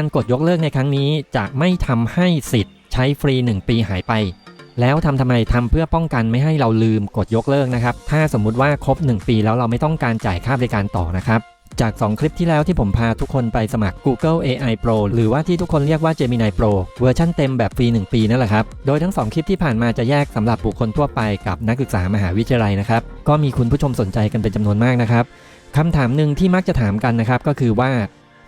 การกดยกเลิกในครั้งนี้จะไม่ทำให้สิทธิ์ใช้ฟรี 1 ปีหายไป แล้วทำทำไมทำเพื่อป้องกันไม่ให้เราลืมกดยกเลิกนะครับ ถ้าสมมุติว่าครบ 1 ปีแล้วเราไม่ต้องการจ่ายค่าบริการต่อนะครับจาก 2 คลิปที่แล้วที่ผมพาทุกคนไปสมัคร Google AI Pro หรือว่าที่ทุกคนเรียกว่า Gemini Pro เวอร์ชันเต็มแบบฟรี 1 ปีนั่นแหละครับ โดยทั้ง 2 คลิปที่ผ่านมาจะแยกสำหรับบุคคลทั่วไปกับนักศึกษามหาวิทยาลัยนะครับ ก็มีคุณผู้ชมสนใจกันเป็นจำนวนมากนะครับคำถามหนึ่งที่มักจะถามกันนะครับก็คือว่า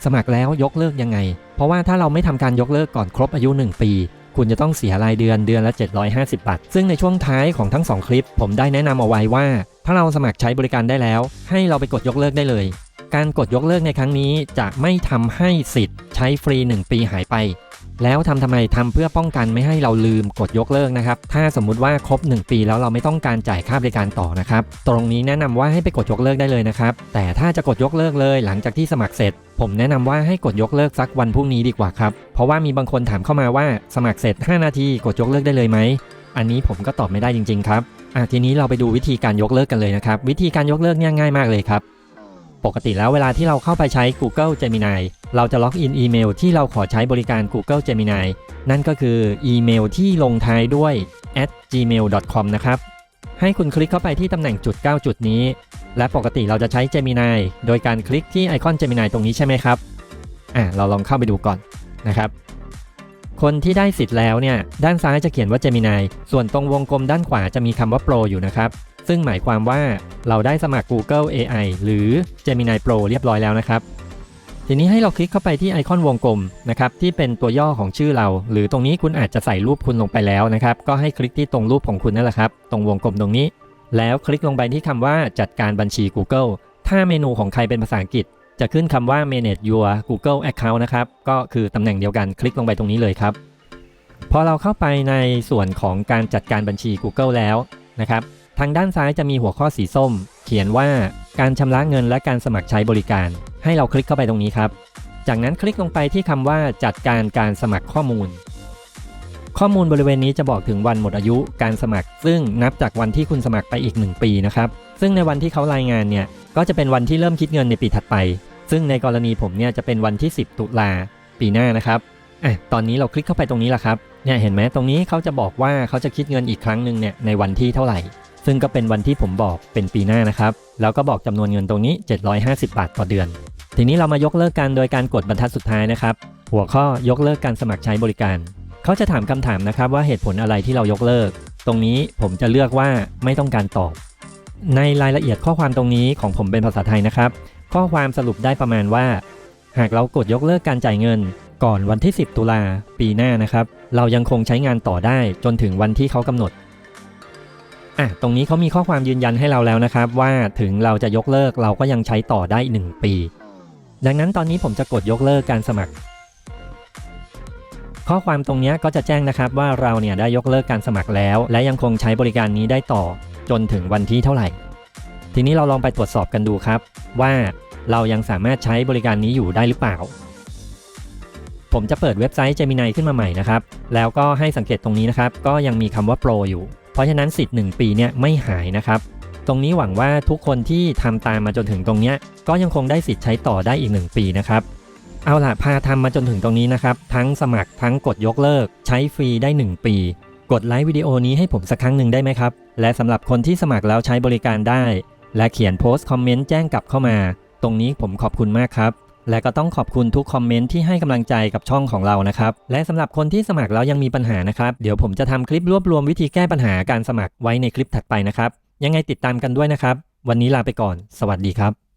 สมัครแล้วยกเลิกยังไง เพราะว่าถ้าเราไม่ทำการยกเลิกก่อนครบอายุ 1 ปี คุณจะต้องเสียรายเดือนเดือนละ 750 บาท ซึ่งในช่วงท้ายของทั้ง 2 คลิป ผมได้แนะนำเอาไว้ว่า ถ้าเราสมัครใช้บริการได้แล้ว ให้เราไปกดยกเลิกได้เลย การกดยกเลิกในครั้งนี้จะไม่ทำให้สิทธิ์ใช้ฟรี 1 ปีหายไป แล้วทำทำไมทำเพื่อป้องกันไม่ให้เราลืมกดยกเลิกนะครับ ถ้าสมมุติว่าครบ 1 ปีแล้วเราไม่ต้องการจ่ายค่าบริการต่อนะครับ ตรงนี้แนะนำว่าให้ไปกดยกเลิกได้เลยนะครับ แต่ถ้าจะกดยกเลิกเลยหลังจากที่สมัครเสร็จ ผมแนะนำว่าให้กดยกเลิกสักวันพรุ่งนี้ดีกว่าครับ เพราะว่ามีบางคนถามเข้ามาว่าสมัครเสร็จ 5 นาทีกดยกเลิกได้เลยไหม อันนี้ผมก็ตอบไม่ได้จริงๆครับอะทีนี้เราไปดูวิธีการยกเลิกกันเลยนะครับ วิธีการยกเลิกเนี่ยง่ายมากเลยครับ ปกติแล้วเวลาที่เราเข้าไปใช้ Google Gemini เราจะล็อกอินอีเมลที่เราขอใช้บริการ Google Gemini นั่นก็คืออีเมลที่ลงท้ายด้วย @gmail.com นะครับ ให้คุณคลิกเข้าไปที่ตำแหน่งจุด 9 จุดนี้ และปกติเราจะใช้ Gemini โดยการคลิกที่ไอคอน Gemini ตรงนี้ใช่ไหมครับ อะเราลองเข้าไปดูก่อนนะครับ คนที่ได้สิทธิ์แล้วเนี่ย ด้านซ้ายจะเขียนว่า Gemini ส่วนตรงวงกลมด้านขวาจะมีคำว่า Pro อยู่นะครับ ซึ่งหมายความว่าเราได้สมัคร Google AI หรือ Gemini Pro เรียบร้อยแล้วนะครับ ทีนี้ให้เราคลิกเข้าไปที่ไอคอนวงกลมนะครับที่เป็นตัวย่อของชื่อเรา หรือตรงนี้คุณอาจจะใส่รูปคุณลงไปแล้วนะครับ ก็ให้คลิกที่ตรงรูปของคุณนั่นแหละครับ ตรงวงกลมตรงนี้ แล้วคลิกลงไปที่คำว่าจัดการบัญชี Google ถ้าเมนูของใครเป็นภาษาอังกฤษ จะขึ้นคำว่า manage your Google account นะครับก็คือตำแหน่งเดียวกันคลิกลงไปตรงนี้เลยครับพอเราเข้าไปในส่วนของการจัดการบัญชี Google แล้วนะครับทางด้านซ้ายจะมีหัวข้อสีส้ม เขียนว่าการชำระเงินและการสมัครใช้บริการ ให้เราคลิกเข้าไปตรงนี้ครับ จากนั้นคลิกลงไปที่คำว่าจัดการการสมัครข้อมูล ข้อมูลบริเวณนี้จะบอกถึงวันหมดอายุการสมัคร ซึ่งนับจากวันที่คุณสมัครไปอีก 1 ปีนะครับ ซึ่งในวันที่เขารายงานเนี่ยก็จะเป็นวันที่เริ่มคิดเงินในปีถัดไป ซึ่งในกรณีผมเนี่ยจะเป็นวันที่ 10 ตุลาปีหน้านะครับอะตอนนี้เราคลิกเข้าไปตรงนี้แหละครับเนี่ยเห็นไหมตรงนี้เขาจะบอกว่าเขาจะคิดเงินอีกครั้งหนึ่งเนี่ยในวันที่เท่าไหร่ ซึ่งก็เป็นวันที่ผมบอกเป็นปีหน้านะครับ แล้วก็บอกจำนวนเงินตรงนี้ 750 บาทต่อเดือน ทีนี้เรามายกเลิกกันโดยการกดบรรทัดสุดท้ายนะครับ หัวข้อยกเลิกการสมัครใช้บริการ เขาจะถามคำถามนะครับว่าเหตุผลอะไรที่เรายกเลิก ตรงนี้ผมจะเลือกว่าไม่ต้องการตอบ ในรายละเอียดข้อความตรงนี้ของผมเป็นภาษาไทยนะครับ ข้อความสรุปได้ประมาณว่า หากเรากดยกเลิกการจ่ายเงิน ก่อนวันที่ 10 ตุลาปีหน้านะครับ เรายังคงใช้งานต่อได้จนถึงวันที่เขากำหนดอะตรงนี้เขามีข้อความยืนยันให้เราแล้วนะครับ ว่าถึงเราจะยกเลิกเราก็ยังใช้ต่อได้ 1 ปี ดังนั้นตอนนี้ผมจะกดยกเลิกการสมัคร ข้อความตรงนี้ก็จะแจ้งนะครับว่าเราเนี่ยได้ยกเลิกการสมัครแล้ว และยังคงใช้บริการนี้ได้ต่อจนถึงวันที่เท่าไหร่ ทีนี้เราลองไปตรวจสอบกันดูครับ ว่าเรายังสามารถใช้บริการนี้อยู่ได้หรือเปล่า ผมจะเปิดเว็บไซต์ Gemini ขึ้นมาใหม่นะครับ แล้วก็ให้สังเกตตรงนี้นะครับ ก็ยังมีคำว่า Pro อยู่ เพราะฉะนั้นสิทธิ์ 1 ปีเนี่ยไม่หายนะครับ ตรงนี้หวังว่าทุกคนที่ทำตามมาจนถึงตรงเนี้ยก็ยังคงได้สิทธิ์ใช้ต่อได้อีก 1 ปีนะครับเอาล่ะพาทำมาจนถึงตรงนี้นะครับ ทั้งสมัครทั้งกดยกเลิก ใช้ฟรีได้ 1 ปี กดไลค์วิดีโอนี้ให้ผมสักครั้งหนึ่งได้ไหมครับ และสำหรับคนที่สมัครแล้วใช้บริการได้ และเขียนโพสต์คอมเมนต์แจ้งกลับเข้ามา ตรงนี้ผมขอบคุณมากครับและก็ต้องขอบคุณทุกคอมเมนต์ที่ให้กำลังใจกับช่องของเรานะครับ และสำหรับคนที่สมัครแล้วยังมีปัญหานะครับ เดี๋ยวผมจะทำคลิปรวบรวมวิธีแก้ปัญหาการสมัครไว้ในคลิปถัดไปนะครับ ยังไงติดตามกันด้วยนะครับ วันนี้ลาไปก่อน สวัสดีครับ